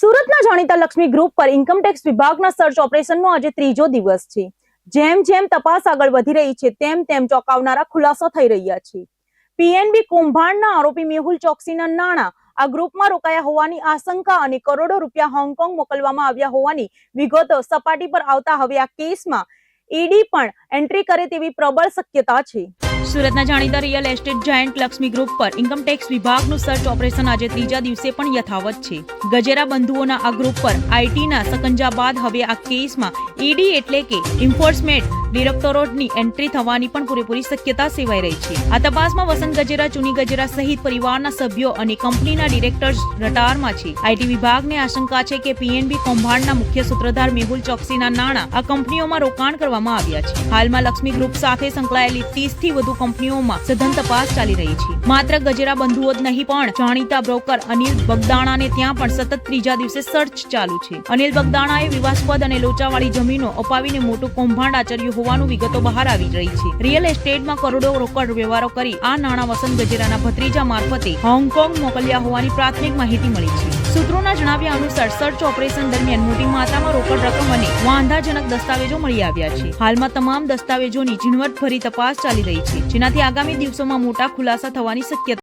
સુરતના જાણીતા લક્ષ્મી ગ્રુપ પર ઇન્કમટેક્સ વિભાગના સર્ચ ઓપરેશનનો આજે ત્રીજો દિવસ છે. જેમ જેમ તપાસ આગળ વધી રહી છે, તેમ તેમ ચોંકાવનારા ખુલાસા થઈ રહ્યા છે. પીએનબી કૌભાંડના આરોપી મેહુલ ચોકસીના નાણાં આ ગ્રુપમાં રોકાયા હોવાની આશંકા અને કરોડો રૂપિયા હોંગકોંગ મોકલવામાં આવ્યા હોવાની વિગતો સપાટી પર આવતા હવે આ કેસમાં ઈડી પણ એન્ટ્રી કરે તેવી પ્રબળ શક્યતા છે. સુરતના જાણીતા real estate giant Laxmi group પર ઇન્કમટેક્સ વિભાગનું સર્ચ ઓપરેશન આજે ત્રીજા દિવસે પણ યથાવત છે. ગજેરા બંધુઓના આ ગ્રુપ પર આઈટીના સકંજા બાદ હવે આ કેસમાં ઈડી એટલે કે એન્ફોર્સમેન્ટ ડિરેક્ટોરેટની એન્ટ્રી થવાની પણ પૂરેપૂરી શક્યતા સેવાઈ રહી છે. આ તપાસમાં વસંત ગજેરા, ચુની ગજેરા સહિત પરિવારના સભ્યો અને કંપનીના ડિરેક્ટર્સ રટારમાં છે. આઈટી વિભાગને આશંકા છે કે પીએનબી કૌભાંડના મુખ્ય સૂત્રધાર મેહુલ ચોકસીના નાણાં આ કંપનીઓમાં રોકાણ કરવામાં આવ્યા છે. હાલમાં લક્ષ્મી ગ્રુપ સાથે સંકળાયેલી 30 થી વધુ કંપનીઓમાં સઘન તપાસ ચાલી રહી છે. માત્ર ગજેરા બંધુઓ જ નહીં પણ જાણીતા બ્રોકર અનિલ બગદાણાને ત્યાં પણ સતત ત્રીજા દિવસે સર્ચ ચાલુ છે. અનિલ બગદાણાએ વિવાસ્પદ અને લોચાવાળી જમીનો અપાવીને મોટું કૌભાંડ આચર્યું હોવાનું વિગતો બહાર આવી રહી છે. રિયલ એસ્ટેટમાં કરોડો રોકડ વ્યવહારો કરી આ નાણાં વસંત ગજેરાના ભત્રીજા મારફતે હોંગકોંગ મોકલ્યા હોવાની પ્રાથમિક માહિતી મળી છે. સૂત્રોના જણાવ્યા અનુસાર સર્ચ ઓપરેશન દરમિયાન મોટી માત્રામાં રોકડ રકમ અને વાંધાજનક દસ્તાવેજો મળી આવ્યા છે. હાલમાં તમામ દસ્તાવેજોની ઝીણવટભરી તપાસ ચાલી રહી છે, જેનાથી આગામી દિવસોમાં મોટા ખુલાસા થવાની શક્યતા